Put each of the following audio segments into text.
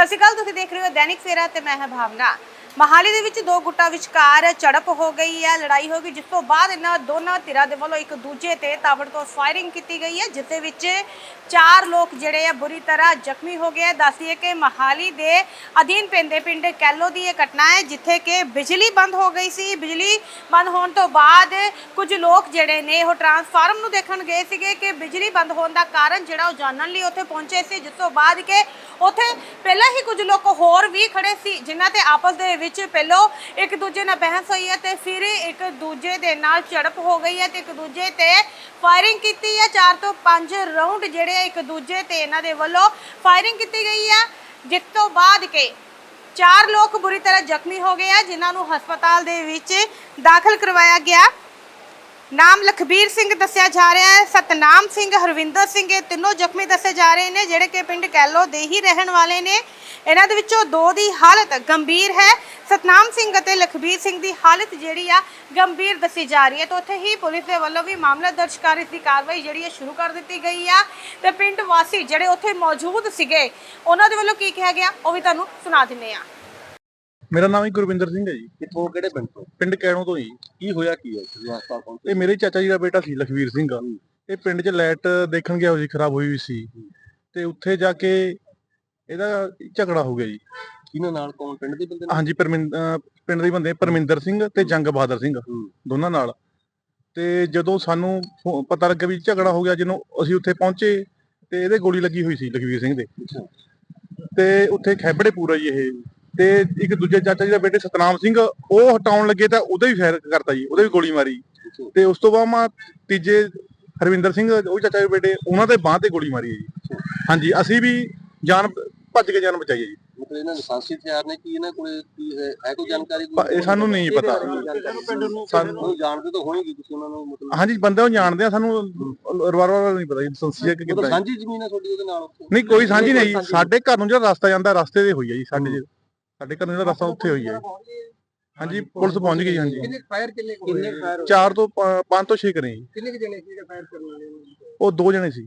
ਸਤਿ ਸ਼੍ਰੀ ਅਕਾਲ ਤੁਸੀਂ ਦੇਖ ਰਹੇ ਹੋ ਦੈਨਿਕ ਸਵੇਰਾ ਤੇ ਮੈਂ ਹਾਂ ਭਾਵਨਾ। ਮਹਾਲੀ ਦੇ ਵਿੱਚ ਦੋ ਗੁੱਟਾਂ ਵਿਚਕਾਰ ਝੜਪ ਹੋ ਗਈ ਹੈ, ਲੜਾਈ ਹੋ ਗਈ, ਜਿਸ ਤੋਂ ਬਾਅਦ ਇਹਨਾਂ ਦੋਨਾਂ ਧਿਰਾਂ ਦੇ ਵੱਲੋਂ ਇੱਕ ਦੂਜੇ ਤੇ ਤਾਬੜਤੋੜ ਫਾਇਰਿੰਗ ਕੀਤੀ ਗਈ ਹੈ, ਜਿਸ ਦੇ ਵਿੱਚ ਚਾਰ ਲੋਕ ਜਿਹੜੇ ਆ ਬੁਰੀ ਤਰ੍ਹਾਂ ਜ਼ਖਮੀ ਹੋ ਗਏ ਦੱਸਦੀਏ ਕਿ ਮਹਾਲੀ ਦੇ ਅਧੀਨ ਪੈਂਦੇ ਪਿੰਡ ਕੈਲੋ ਦੀ ਇਹ ਘਟਨਾ ਹੈ, ਜਿੱਥੇ ਕਿ ਬਿਜਲੀ ਬੰਦ ਹੋ ਗਈ ਸੀ। ਬਿਜਲੀ ਬੰਦ ਹੋਣ ਤੋਂ ਬਾਅਦ ਕੁਝ ਲੋਕ ਜਿਹੜੇ ਨੇ ਉਹ ਟਰਾਂਸਫਾਰਮ ਨੂੰ ਦੇਖਣ ਗਏ ਸੀਗੇ ਕਿ ਬਿਜਲੀ ਬੰਦ ਹੋਣ ਦਾ ਕਾਰਨ ਜਿਹੜਾ ਉਹ ਜਾਣਨ ਲਈ ਉੱਥੇ ਪਹੁੰਚੇ ਸੀ, ਜਿਸ ਤੋਂ ਬਾਅਦ ਕਿ ਉੱਥੇ ਪਹਿਲਾਂ ਹੀ ਕੁਝ ਲੋਕ ਹੋਰ ਵੀ ਖੜੇ ਸੀ, ਜਿਨ੍ਹਾਂ ਤੇ ਆਪਸ ਦੇ ਵਿੱਚ ਪਹਿਲਾਂ ਇੱਕ ਦੂਜੇ ਨਾਲ ਬਹਿਸ ਹੋਈ ਹੈ ਤੇ ਫਿਰ ਇੱਕ ਦੂਜੇ ਦੇ ਨਾਲ ਝੜਪ ਹੋ ਗਈ ਹੈ ਤੇ ਇੱਕ ਦੂਜੇ ਤੇ ਫਾਇਰਿੰਗ ਕੀਤੀ ਹੈ। ਚਾਰ ਤੋਂ ਪੰਜ ਰਾਉਂਡ ਜਿਹੜੇ ਇੱਕ ਦੂਜੇ ਤੇ ਇਹਨਾਂ ਦੇ ਵੱਲੋਂ ਫਾਇਰਿੰਗ ਕੀਤੀ ਗਈ ਹੈ। ਜਿਸ ਤੋਂ ਬਾਅਦ ਕਿ ਚਾਰ ਲੋਕ ਬੁਰੀ ਤਰ੍ਹਾਂ ਜ਼ਖਮੀ ਹੋ ਗਏ ਆ, ਜਿਨ੍ਹਾਂ ਨੂੰ ਹਸਪਤਾਲ ਦੇ ਵਿੱਚ ਦਾਖਲ ਕਰਵਾਇਆ ਗਿਆ। ਨਾਮ ਲਖਬੀਰ ਸਿੰਘ ਦੱਸਿਆ ਜਾ ਰਿਹਾ ਹੈ, ਸਤਨਾਮ ਸਿੰਘ, ਹਰਵਿੰਦਰ ਸਿੰਘ, ਇਹ ਤਿੰਨੋਂ ਜ਼ਖਮੀ ਦੱਸੇ ਜਾ ਰਹੇ ਨੇ, ਜਿਹੜੇ ਕਿ ਪਿੰਡ ਕੈਲੋ ਦੇ ਹੀ ਰਹਿਣ ਵਾਲੇ ਨੇ। ਇਹਨਾਂ ਦੇ ਵਿੱਚੋਂ ਦੋ ਦੀ ਹਾਲਤ ਗੰਭੀਰ ਹੈ। ਸਤਨਾਮ ਸਿੰਘ ਅਤੇ ਲਖਬੀਰ ਸਿੰਘ ਦੀ ਹਾਲਤ ਜਿਹੜੀ ਆ ਗੰਭੀਰ ਦੱਸੀ ਜਾ ਰਹੀ ਹੈ। ਤਾਂ ਉੱਥੇ ਹੀ ਪੁਲਿਸ ਦੇ ਵੱਲੋਂ ਵੀ ਮਾਮਲਾ ਦਰਜ ਕਰ ਇਸ ਦੀ ਕਾਰਵਾਈ ਜਿਹੜੀ ਹੈ ਸ਼ੁਰੂ ਕਰ ਦਿੱਤੀ ਗਈ ਆ। ਤੇ ਪਿੰਡ ਵਾਸੀ ਜਿਹੜੇ ਉੱਥੇ ਮੌਜੂਦ ਸੀਗੇ, ਉਹਨਾਂ ਦੇ ਵੱਲੋਂ ਕੀ ਕਿਹਾ ਗਿਆ, ਉਹ ਵੀ ਤੁਹਾਨੂੰ ਸੁਣਾ ਦਿੰਨੇ ਆ ਮੇਰਾ ਨਾਮ ਹੀ ਗੁਰਵਿੰਦਰ ਸਿੰਘ ਹੈ ਜੀ। ਕਿੱਥੋਂ ਕਿਹੜੇ ਪਿੰਡ ਤੋਂ? ਪਿੰਡ ਕੈਣੋਂ ਤੋਂ ਜੀ। ਕੀ ਹੋਇਆ ਕੀ ਹੈ ਇਹ ਮੇਰੇ ਚਾਚਾ ਜੀ ਦਾ ਬੇਟਾ ਸੀ ਲਖਵੀਰ ਸਿੰਘ ਇਹ ਪਿੰਡ 'ਚ ਲਾਈਟ ਦੇਖਣ ਗਿਆ ਹੋਈ ਖਰਾਬ ਹੋਈ ਹੋਈ ਸੀ। ਤੇ ਉੱਥੇ ਜਾ ਕੇ ਇਹਦਾ ਝਗੜਾ ਹੋ ਗਿਆ ਜੀ। ਕਿਹਨਾਂ ਨਾਲ ਕੌਣ? ਪਿੰਡ ਦੇ ਬੰਦੇ ਨਾਲ? ਹਾਂਜੀ ਪਰਮਿੰਦ ਪਿੰਡ ਦੇ ਬੰਦੇ ਪਰਮਿੰਦਰ ਸਿੰਘ ਤੇ ਜੰਗ ਬਹਾਦਰ ਸਿੰਘ ਦੋਨਾਂ ਨਾਲ। ਤੇ ਜਦੋਂ ਸਾਨੂੰ ਪਤਾ ਲੱਗਾ ਵੀ ਝਗੜਾ ਹੋ ਗਿਆ ਜਦੋਂ ਅਸੀਂ ਉੱਥੇ ਪਹੁੰਚੇ ਤੇ ਇਹਦੇ ਗੋਲੀ ਲੱਗੀ ਹੋਈ ਸੀ ਲਖਵੀਰ ਸਿੰਘ ਦੇ। ਤੇ ਉੱਥੇ ਖੈਬੜੇ ਪੂਰਾ ਜੀ ਇਹ। ਤੇ ਇੱਕ ਦੂਜੇ ਚਾਚਾ ਜੀ ਦਾ ਬੇਟੇ ਸਤਨਾਮ ਸਿੰਘ ਉਹ ਹਟਾਉਣ ਲੱਗੇ ਤਾਂ ਉਹਦੇ ਵੀ ਫਾਇਰ ਕਰਤਾ ਜੀ ਉਹਦੇ ਵੀ ਗੋਲੀ ਮਾਰੀ। ਤੇ ਉਸ ਤੋਂ ਬਾਅਦ ਮਾ ਤੀਜੇ ਹਰਵਿੰਦਰ ਸਿੰਘ ਉਹ ਚਾਚਾ ਦੇ ਬੇਟੇ ਉਹਨਾਂ ਦੇ ਬਾਹ ਤੇ ਗੋਲੀ ਮਾਰੀ ਹੈ ਜੀ। ਹਾਂਜੀ ਅਸੀਂ ਵੀ ਜਾਨ ਭੱਜ ਕੇ ਜਾਨ ਬਚਾਈ ਹੈ ਜੀ। ਮਤਲਬ ਇਹਨਾਂ ਲਾਇਸੈਂਸੀ ਹਥਿਆਰ ਨੇ ਕੀ ਇਹਨਾਂ ਕੋਲੇ ਕੀ ਹੈ ਹੈ ਕੋਈ ਜਾਣਕਾਰੀ ਪ- ਇਹ ਸਾਨੂੰ ਨਹੀਂ ਪਤਾ। ਸਾਨੂੰ ਸਾਨੂੰ ਜਾਣਦੇ ਤਾਂ ਹੋਣਗੇ ਤੁਸੀਂ ਉਹਨਾਂ ਨੂੰ ਮਤਲਬ। ਹਾਂਜੀ ਬੰਦੇ ਉਹ ਜਾਣਦੇ ਆ ਸਾਨੂੰ ਰਿਵਾਲਵਰ ਨਹੀਂ ਪਤਾ ਜੀ ਸੰਸੀਆ ਕਿ ਕਿੱਦਾਂ ਹੈ। ਸਾਂਝੀ ਜ਼ਮੀਨ ਹੈ ਤੁਹਾਡੀ ਉਹਦੇ ਨਾਲ? ਨਹੀਂ ਕੋਈ ਸਾਂਝੀ ਨਹੀਂ ਸਾਡੇ ਘਰ ਨੂੰ ਜਿਹੜਾ ਰਸਤਾ ਜਾਂਦਾ ਰਸਤੇ ਦੇ ਹੋਈ ਹੈ ਜੀ ਸਾਡੇ ਜੇ- ਸਾਡੇ ਘਰ ਜਿਹੜਾ ਰਸਤਾ ਉੱਥੇ ਹੋਈ ਹੈ। ਹਾਂਜੀ ਪੁਲਿਸ ਪਹੁੰਚ ਗਈ ਹਾਂਜੀ। ਕਿੰਨੇ ਫਾਇਰ ਕਿੰਨੇ ਕਿੰਨੇ ਫਾਇਰ ਚਾਰ ਤੋਂ ਪੰਜ ਤੋਂ 6 ਕਰੇ ਜੀ। ਕਿੰਨੇ ਜਣੇ ਸੀ ਫਾਇਰ ਕਰਨ ਵਾਲੇ? ਉਹ ਦੋ ਜਣੇ ਸੀ।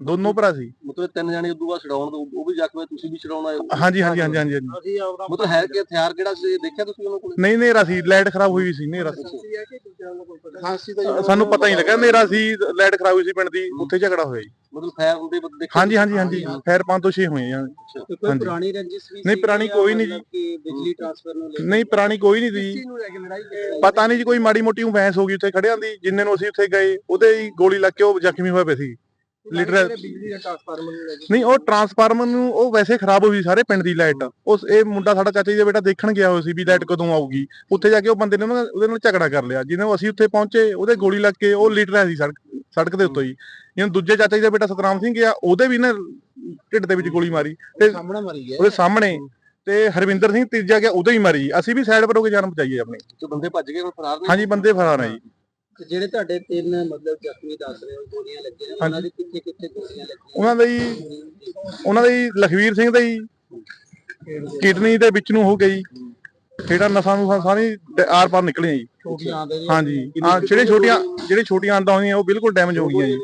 ਦੋਨੋਂ ਭਰਾ ਸੀ। ਮਤਲਬ ਤਿੰਨ ਜਾਣੇ ਉਦੋਂ ਬਾਅਦ ਛਡਾਉਣ ਤੋਂ ਉਹ ਵੀ ਜ਼ਖਮੀ ਤੁਸੀਂ ਵੀ ਛਡਾਉਣ ਆਏ ਹੋ। ਹਾਂਜੀ ਹਾਂਜੀ ਹਾਂਜੀ ਹਾਂਜੀ ਹਾਂਜੀ। ਅਸੀਂ ਆਪਦਾ ਮਤਲਬ ਹੈ ਕਿ ਹਥਿਆਰ ਕਿਹੜਾ ਸੀ ਦੇਖਿਆ ਤੁਸੀਂ ਉਹਨਾਂ ਕੋਲੇ? ਨਹੀਂ ਨੇਰਾ ਸੀ ਲਾਈਟ ਖਰਾਬ ਹੋਈ ਸੀ ਨੇਰਾ ਸੀ। ਸੀ ਹੈ ਕਿ ਦੂਜਿਆਂ ਨੂੰ ਕੋਈ ਪਤਾ? ਖਾਂਸੀ ਦਾ ਸਾਨੂੰ ਪਤਾ ਹੀ ਨਹੀਂ ਲੱਗਾ ਨੇਰਾ ਸੀ ਲਾਈਟ ਖਰਾਬ ਹੋਈ ਸੀ ਪਿੰਡ ਦੀ ਉੱਥੇ ਝਗੜਾ ਹੋਇਆ ਜੀ। ਮਤਲਬ ਫਾਇਰ ਹੁੰਦੇ ਬੰਦੇ ਦੇਖੇ ਹਾਂਜੀ ਹਾਂਜੀ ਹਾਂਜੀ ਫੇਰ ਪੰਜ ਤੋਂ 6 ਹੋਏ ਆ। ਕੋਈ ਹਾਂਜੀ। ਪੁਰਾਣੀ ਰੰਜਿਸ਼ ਵੀ ਨਹੀਂ, ਸੀ ਪੁਰਾਣੀ ਜਾਂ ਕੋਈ ਨਹੀਂ ਮਤਲਬ ਕਿ ਬਿਜਲੀ ਟ੍ਰਾਂਸਫਰ ਨੂੰ ਲੈ ਨਹੀਂ ਪੁਰਾਣੀ ਕੋਈ ਨਹੀਂ ਸੀ। ਕੇ ਨੂੰ ਲੈ ਕੇ ਲੜਾਈ ਕੀਤੀ? ਪਤਾ ਨਹੀਂ ਜੀ ਕੋਈ ਮਾੜੀ ਮੋਟੀ ਬਹਿਸ ਹੋ ਗਈ ਉੱਥੇ ਖੜਿਆਂ ਦੀ ਜਿੰਨੇ ਨੂੰ ਅਸੀਂ ਉੱਥੇ ਗਏ ਉਹਦੇ ਹੀ ਗੋਲੀ ਲੱਗ ਕੇ ਉਹ ਜ਼ਖਮੀ ਹੋਏ ਪਏ ਸੀ। ਲੀਡਰ ਬਿਜਲੀ ਦਾ ਟ੍ਰਾਂਸਫਾਰਮਰ ਨੂੰ ਲੈ ਕੇ ਨਹੀਂ ਉਹ ਟਰਾਂਸਫਾਰਮਰ ਨੂੰ ਉਹ ਵੈਸੇ ਖਰਾਬ ਹੋਈ ਸੀ ਸਾਰੇ ਪਿੰਡ ਦੀ ਲਾਈਟ। ਉਸ ਇਹ ਮੁੰਡਾ ਸਾਡਾ ਚਾਚਾ ਜੀ ਦਾ ਬੇਟਾ ਦੇਖਣ ਗਿਆ ਹੋਇਆ ਸੀ ਵੀ ਲਾਈਟ ਕਦੋਂ ਆਊਗੀ। ਉੱਥੇ ਜਾ ਕੇ ਉਹ ਬੰਦੇ ਨੇ ਉਹਨਾਂ ਉਹਦੇ ਨਾਲ ਝਗੜਾ ਕਰ ਲਿਆ। ਜਿਹਨੂੰ ਅਸੀਂ ਉੱਥੇ ਪਹੁੰਚੇ ਉਹਦੇ ਗੋਲੀ ਲੱਗ ਕੇ ਉਹ ਲੀਟਰ ਸੀ ਸੜਕ ਸੜਕ ਦੇ ਉੱਤੇ ਹੀ। ਜਿਹਨੂੰ ਦੂਜੇ ਚਾਚਾ ਜੀ ਦਾ ਬੇਟਾ ਸਤਨਾਮ ਸਿੰਘ ਗਿਆ ਉਹਦੇ ਵੀ ਨਾ ਢਿੱਡ ਦੇ ਵਿੱਚ ਗੋਲੀ ਮਾਰੀ। ਤੇ ਸਾਹਮਣਾ ਮਰੀ ਹੈ ਉਹਦੇ ਸਾਹਮਣੇ। ਤੇ ਹਰਵਿੰਦਰ ਸਿੰਘ ਤੀਜਾ ਗਿਆ ਉਹਦੇ ਹੀ ਮਾਰੀ। ਅਸੀਂ ਵੀ ਸਾਈਡ ਪਰ ਹੋ ਕੇ ਜਾਨ ਬਚਾਈਏ ਆਪਣੀ। ਤੇ ਬੰਦੇ ਭੱਜ ਗਏ ਹੁਣ ਫਰਾਰ ਨੇ? ਹਾਂਜੀ ਬੰਦੇ ਫਰਾਰ ਆ ਜੀ। ਤੇ ਜਿਹੜੇ ਤੁਹਾਡੇ ਤਿੰਨ ਮਤਲਬ ਜ਼ਖਮੀ ਦੱਸ ਰਹੇ ਹੋ ਗੋਲੀਆਂ ਲੱਗੀਆਂ ਨੇ, ਉਹਨਾਂ ਦੇ ਕਿੱਥੇ ਕਿੱਥੇ ਗੋਲੀਆਂ ਲੱਗੀਆਂ ਉਹਨਾਂ ਦਾ ਉਹਨਾਂ ਦਾ ਲਖਵੀਰ ਸਿੰਘ ਦਾ ਕਿਡਨੀ ਦੇ ਵਿੱਚ ਨੂੰ ਹੋ ਗਈ ਜਿਹੜਾ ਨਸਾਂ ਨੂੰ ਸਾਰੀ ਡ- ਆਰ ਪਾਰ ਨਿਕਲੀਆਂ ਜੀ। ਛੋਟੀਆਂ ਦੇ ਹਾਂਜੀ। ਹਾਂ ਜਿਹੜੇ ਛੋਟੀਆਂ ਜਿਹੜੇ ਛੋਟੀਆਂ ਆਂਦਾਂ ਹੋਈਆਂ ਉਹ ਬਿਲਕੁਲ ਡੈਮੇਜ ਹੋ ਗਈਆਂ ਜੀ।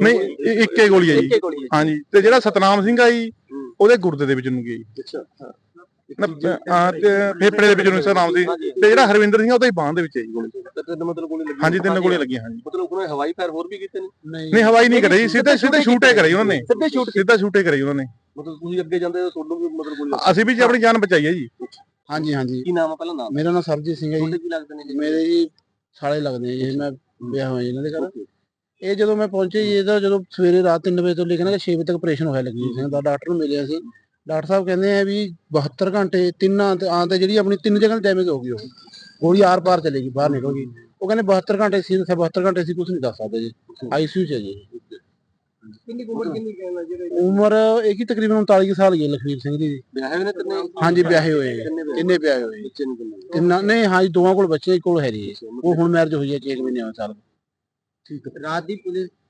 ਨਹੀਂ ਇਹ ਇੱਕੇ ਗੋਲੀ ਹੈ ਜੀ। ਗੋਲੀ ਹਾਂਜੀ। ਤੇ ਜਿਹੜਾ ਸਤਨਾਮ ਸਿੰਘ ਆ ਜੀ ਉਹਦੇ ਗੁਰਦੇ ਦੇ ਵਿੱਚ ਨੂੰ ਗਈ ਅੱਛਾ ਹਾਂ। ਫੇਫੜੇ ਦੇ ਵਿੱਚ ਨੂੰ ਸਤਨਾਮ ਸੀ ਤੇ ਜਿਹੜਾ ਹਰਵਿੰਦਰ ਸਿੰਘ ਆ ਉਹਦੇ ਹੀ ਬਾਹ ਦੇ ਵਿੱਚ ਹੈ ਜੀ ਗੋਲੀ। ਤੇ ਤਿੰਨ ਮਤਲਬ ਗੋਲੀ ਲੱਗੀ ਹਾਂਜੀ ਤਿੰਨ ਗੋਲੀਆਂ ਲੱਗੀਆਂ ਹਾਂਜੀ। ਮਤਲਬ ਉਹਨਾਂ ਨੇ ਹਵਾਈ ਫਾਇਰ ਹੋਰ ਵੀ ਕੀਤੇ ਨੇ? ਨਹੀਂ ਹਵਾਈ ਨਹੀਂ ਕਰੀ ਸਿੱਧੇ ਸਿੱਧੇ ਸ਼ੂਟੇ ਕਰੀ ਉਹਨਾਂ ਨੇ। ਸਿੱਧੇ ਸ਼ੂਟ ਸਿੱਧਾ ਸ਼ੂਟੇ ਕਰੀ ਉਹਨਾਂ ਨੇ। ਮਤਲਬ ਤੁਸੀਂ ਅੱਗੇ ਜਾਂਦੇ ਹੋ ਤੁਹਾਨੂੰ ਵੀ ਮਤਲਬ ਗੋਲੀ ਲੱਗੀ। ਅਸੀਂ ਵੀ ਜੀ ਆਪਣੀ ਜਾਨ ਬਚਾਈ ਹੈ ਜੀ। ਹਾਂਜੀ ਹਾਂਜੀ। ਕੀ ਨਾਮ ਆ ਪਹਿਲਾਂ ਨਾਮ? ਮੇਰਾ ਨਾਮ ਸਰਜੀਤ ਸਿੰਘ ਹੈ ਜੀ। ਤੁਹਾਡੇ ਕੀ ਲੱਗਦੇ ਨੇ ਜੀ? ਮੇਰੇ ਜੀ ਸਾਲੇ ਲੱਗਦੇ ਆ ਜੀ ਮੈਂ ਵਿਆਹ ਹੋਇਆ ਜੀ ਇਹਨਾਂ ਦੇ ਘਰ। ਇਹ ਜਦੋਂ ਮੈਂ ਪਹੁੰਚੇ ਜੀ ਇਹਦਾ ਜਦੋਂ ਸਵੇਰੇ ਰਾਤ 3 ਵਜੇ ਤੋਂ ਲੈ ਕੇ ਨਾ 6 ਵਜੇ ਤੱਕ ਆਪਰੇਸ਼ਨ ਹੋਇਆ ਲੱਗੀ ਸਿੰਘ ਦਾ। ਡਾਕਟਰ ਨੂੰ ਮਿਲਿਆ ਸੀ। ਡਾਕਟਰ ਸਾਹਿਬ ਕਹਿੰਦੇ ਆ ਵੀ 72 ਘੰਟੇ ਤਿੰਨਾਂ ਤੇ ਆਂ ਤੇ ਜਿਹੜੀ ਆਪਣੀ ਤਿੰਨ ਜਗ੍ਹਾ ਡੈਮੇਜ ਹੋ ਗਈ ਉਹ। ਗੋਲੀ ਆਰ ਪਾਰ ਚਲੇਗੀ ਬਾਹਰ ਨਿਕਲ ਗਈ। ਉਹ ਕਹਿੰਦੇ 72 ਘੰਟੇ ਸੀ 72 ਘੰਟੇ ਸੀ ਕੁਝ ਨਹੀਂ ਦੱਸ ਸਕਦੇ ਜੀ। ਆਈਸੀਯੂ ਚ ਹੈ ਜੀ। ਕਿੰਨੀ ਉਮਰ ਕਿੰਨੀ ਕਹਿਣਾ ਜਿਹੜੇ ਉਮਰ ਇਹ ਕੀ ਤਕਰੀਬਨ 39 ਕੁ ਸਾਲ ਹੀ ਹੈ ਲਖਵੀਰ ਸਿੰਘ ਦੀ। ਵਿਆਹੇ ਹੋਏ ਨੇ ਤਿੰਨੇ? ਹਾਂਜੀ ਵਿਆਹੇ ਹੋਏ। ਕਿੰਨੇ ਵਿਆਹੇ? ਹੋਏ। ਬੱਚੇ ਨੇ ਕਿੰਨੇ? ਤਿੰਨਾਂ ਨਹੀਂ ਹਾਂਜੀ ਦੋਵਾਂ ਕੋਲ ਬੱਚੇ ਇੱਕ ਕੋਲ ਹੈ ਜੀ। ਉਹ ਹੁਣ ਮੈਰਿਜ ਹੋਈ ਹੈ 6 ਮਹੀਨੇ ਹੋਏ ਸਾਲ। ਠੀਕ ਹੈ। ਰਾਤ ਦੀ ਪੁਲਿਸ